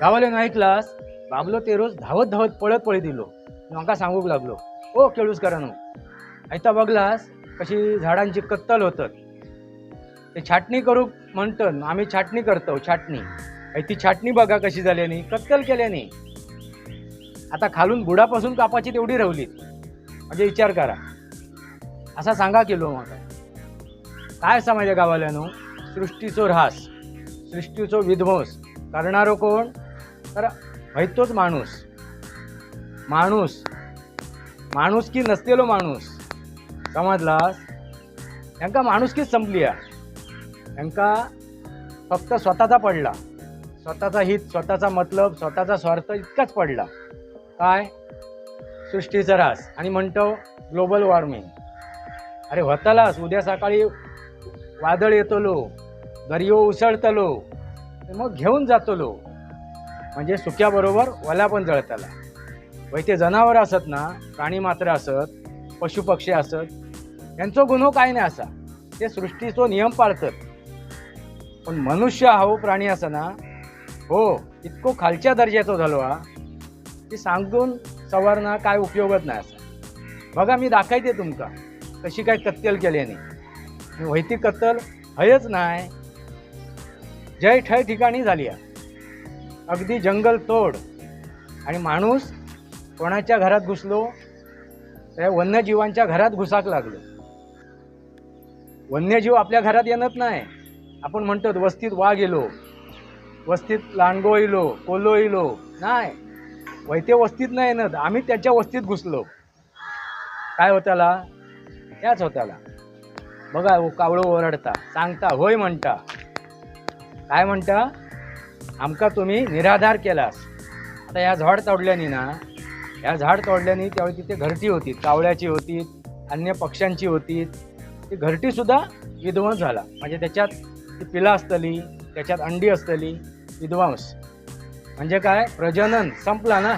गावाल्यान ऐकलास? बाबलो ते रोज धावत धावत पळत पळत दिलो म्हाका सांगूक लागलो. ओ केळुसकारांनो. आयता बघलास कशी झाडांची कत्तल होतात. ते छाटणी करूक म्हणतात आम्ही छाटणी करतो छाटणी. ती छाटणी बघा कशी झाल्यानी कत्तल केल्याने आता खालून बुडापासून कापाची तेवढी रवली. म्हणजे विचार करा. असा सांगा केलो म्हाका काय असा माझ्या गावाल्यानो? सृष्टीचो ऱ्हास. सृष्टीचो विध्वंस. करणारो कोण? तर हैतोच माणूस. माणूस. माणूस की नसलेलो माणूस. समजलास त्यांका माणुसकीच संपली आहे. त्यांका फक्त स्वतःचा पडला. स्वतःचा हित स्वतःचा मतलब स्वतःचा स्वार्थ इतकाच पडला. काय? सृष्टीचा रास. आणि म्हणतो ग्लोबल वॉर्मिंग अरे होतालास उद्या सकाळी वादळ येतलो. दर्यो उसळतलो. मग घेऊन जातलो. म्हणजे सुक्याबरोबर वला पण जळताला वै ते जनावर असत ना प्राणी मात्र असत पशुपक्षी असत यांचो गुन्हो काय नाही असा. ते सृष्टीचो नियम पाळतात. पण मनुष्य हा हो प्राणी असा ना हो इतको खालच्या दर्जाचो झालो हा की सांगून सवारणा काय उपयोगच नाही असा. बघा मी दाखवते तुमका. कशी काय कत्तल केल्याने वैती कत्तल हयच नाही. जय ठय ठिकाणी झाली आहे अगदी जंगल तोड. आणि माणूस कोणाच्या घरात घुसलो? त्या वन्यजीवांच्या घरात घुसाक लागलो. वन्यजीव आपल्या घरात येणत नाही. आपण म्हणतो वस्तीत वाघ येलो वस्तीत लांडगो येलो कोलो येलो नाही. वैते वस्तीत नाही येणत. आम्ही त्याच्या वस्तीत घुसलो. काय होताला? त्याच होताला. बघा हो कावळो ओरडता सांगता होय म्हणता. काय म्हणता? आमका तुम्ही निराधार केलास. आता ह्या झाड तोडल्यानी ना या झाड तोडल्यानी त्यावेळी तिथे घरटी होती कावळ्याची होती अन्य पक्ष्यांची होती ती घरटीसुद्धा विध्वंस झाला. म्हणजे त्याच्यात ती पिला असतली त्याच्यात अंडी असतली विध्वंस. म्हणजे काय? प्रजनन संपला ना?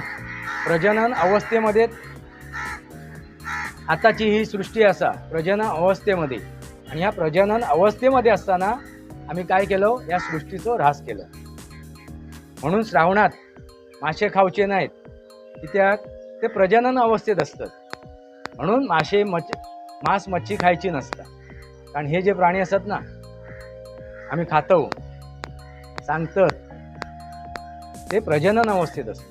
प्रजनन अवस्थेमध्ये आताची ही सृष्टी असा प्रजनन अवस्थेमध्ये. आणि ह्या प्रजनन अवस्थेमध्ये असताना आम्ही काय केलं? या सृष्टीचं ऱ्हास केलं. म्हणून श्रावणात मासे खावचे नाहीत. कित्याक ते प्रजनन अवस्थेत असतात. म्हणून मासे मच मांस मच्छी खायची नसतात. कारण हे जे प्राणी असतात ना आम्ही खातो. सांगतात. ते प्रजनन अवस्थेत असतं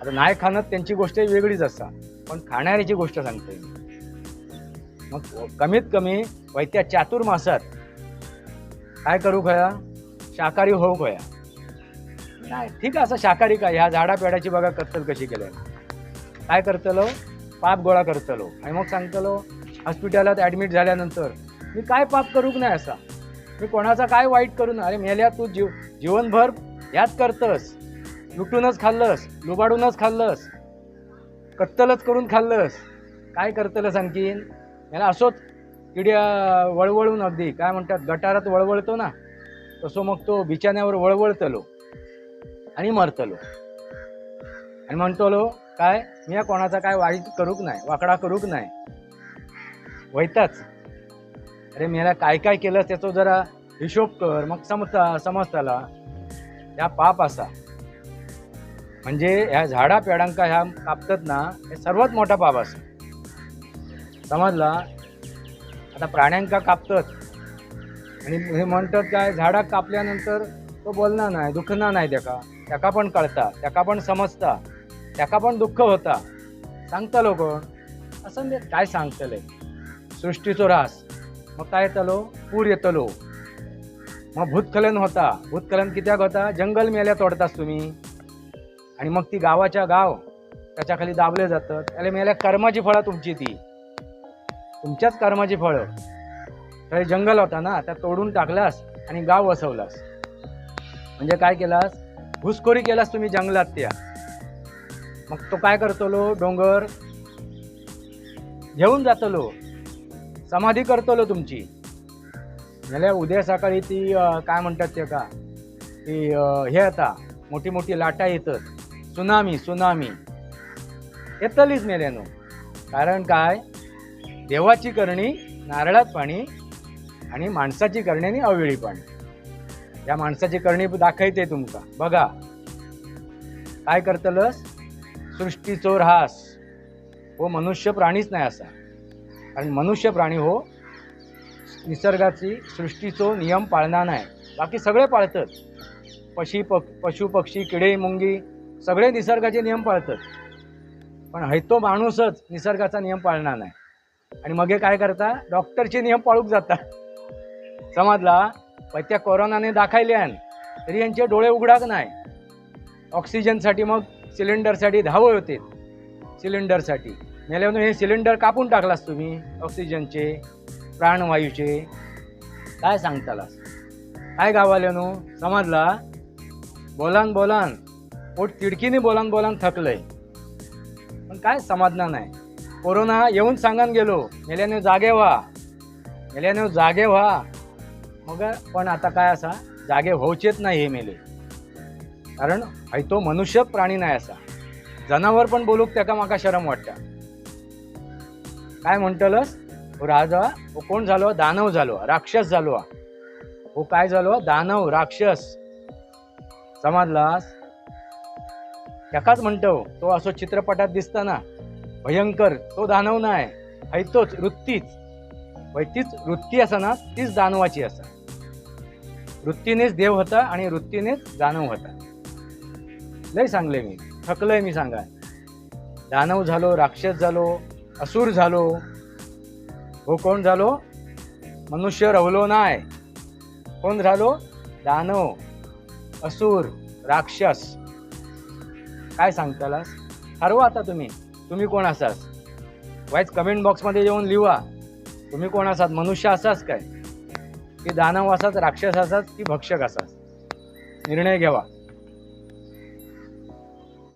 आता नाही खाणं त्यांची गोष्ट वेगळीच असता पण खाणाऱ्याची गोष्ट सांगता मग कमीत कमी वैत्या चातुर्मासात काय करू खया? शाकाहारी होऊ खया? नाही ठीक आहे असं शाकाहारी काय? ह्या झाडापेडाची बघा कत्तल कशी केल्या. काय करतलो? पाप गोळा करतलो. आणि मग सांगतलो हॉस्पिटलात ॲडमिट झाल्यानंतर मी काय पाप करूक नाही असा. मी कोणाचा काय वाईट करू ना अरे मेल्या तू जीव जीवनभर याच करतस. लुटूनच खाल्लंस लुबाडूनच खाल्लंस. कत्तलच करून खाल्लंस. काय करतलंस आणखीन? याला असोच किड्या वळवळून अगदी. काय म्हणतात? गटारात वळवळतो ना? तसं मग तो बिचाण्यावर वळवळतलो. आणि मरतलो. आणि म्हणतलो काय? मी कोणाचा काय वाईट करूक नाही वाकडा करूक नाही. वैताच. अरे मेला काय काय केलं त्याचा जरा हिशोब कर मग समजता समजताला. ह्या पाप असा. म्हणजे ह्या झाडा पेडांका ह्या कापतात ना हे सर्वात मोठा पाप असा. समजला? आता प्राण्यांका कापतात. आणि हे म्हणतात काय झाडा कापल्यानंतर तो बोलणार नाही दुखणार नाही त्याका. त्याका पण कळता त्याका पण समजता त्याका पण दुःख होता. सांगतलो कोण असं म्हणजे काय सांगतले? सृष्टीचो रास. मग काय येतलो? पूर येतलो. मग भूतखलन होता. भूतखलन कित्याक होता? जंगल मेल्या तोडतास तुम्ही. आणि मग ती गावाच्या गाव त्याच्याखाली दाबले जातं त्याला मेल्या कर्माची फळं तुमची ती. तुमच्याच कर्माची फळं. तर जंगल होता ना त्या तोडून टाकलास आणि गाव वसवलास. म्हणजे काय केलास? घुसखोरी केलास तुम्ही जंगलात त्या. मग तो काय करतलो? डोंगर घेऊन जातलो. समाधी करतलो तुमची. म्हणजे उद्या सकाळी ती काय म्हणतात ते का? ती हे आता मोठी मोठी लाटा येतात. Tsunami tsunami. येतलीच मेल्यानो. कारण काय? देवाची करणी नारळात पाणी आणि माणसाची करण्याने अवेळी पाणी. या माणसाची करणी दाखवते तुमका. बघा. काय करतलस? सृष्टीचो ऱ्हास हो मनुष्य प्राणीच नाही असा. कारण मनुष्य प्राणी हो निसर्गाची सृष्टीचो नियम पाळणार नाही. बाकी सगळे पाळतात. पशी पक पशु पक्षी किडे मुंगी सगळे निसर्गाचे नियम पाळतात. पण हैतो माणूसच निसर्गाचा नियम पाळणार नाही. आणि मग हे काय करता? डॉक्टरचे नियम पाळूक जाता. समजला? पण त्या कोरोनाने दाखयल्यान तरी यांचे डोळे उघडाक नाही ऑक्सिजनसाठी मग सिलेंडरसाठी धावळ होते. सिलेंडरसाठी. मेल्यावर हे सिलेंडर कापून टाकलास तुम्ही ऑक्सिजनचे प्राणवायूचे? काय सांगतालास? काय गावाल्यानो समजला? बोलान बोलान. पोट तिडकीने बोलान बोलान थकलंय. पण काय समाधान नाही कोरोना येऊन सांगान गेलो. मेल्याने जागे व्हा. मेल्याने जागे व्हा. मग पण आता काय असा जागे होऊचेच नाही हे मेले. कारण हाय तो मनुष्य प्राणी नाही असा. जनावर पण बोलूक त्याका माका शरम वाटता. काय म्हणटलस राजा हो कोण झालो? दानव झालो राक्षस झालो. हो काय झालो? दानव राक्षस. समजलास. त्याकाच म्हणतो तो असो चित्रपटात दिसताना. भयंकर तो दानव नाही हैतोच तोच वृत्तीच. वय तीच वृत्ती असा ना तीच दानवाची असा. वृत्तीनेच देव होता आणि वृत्तीनेच दानव होता. लय सांगले मी थकलंय मी सांगा. दानव झालो राक्षस झालो असुर झालो हो कोण झालो? मनुष्य रवलो नाही कोण झालो? दानव असुर राक्षस. काय सांगतालास? ठरवा आता तुम्ही. तुम्ही कोण असास वाईज कमेंट बॉक्समध्ये येऊन लिहा तुम्ही कोण असात मनुष्य असाच काय? की दानव असाच राक्षस असाच की भक्षक असाच निर्णय घ्यावा.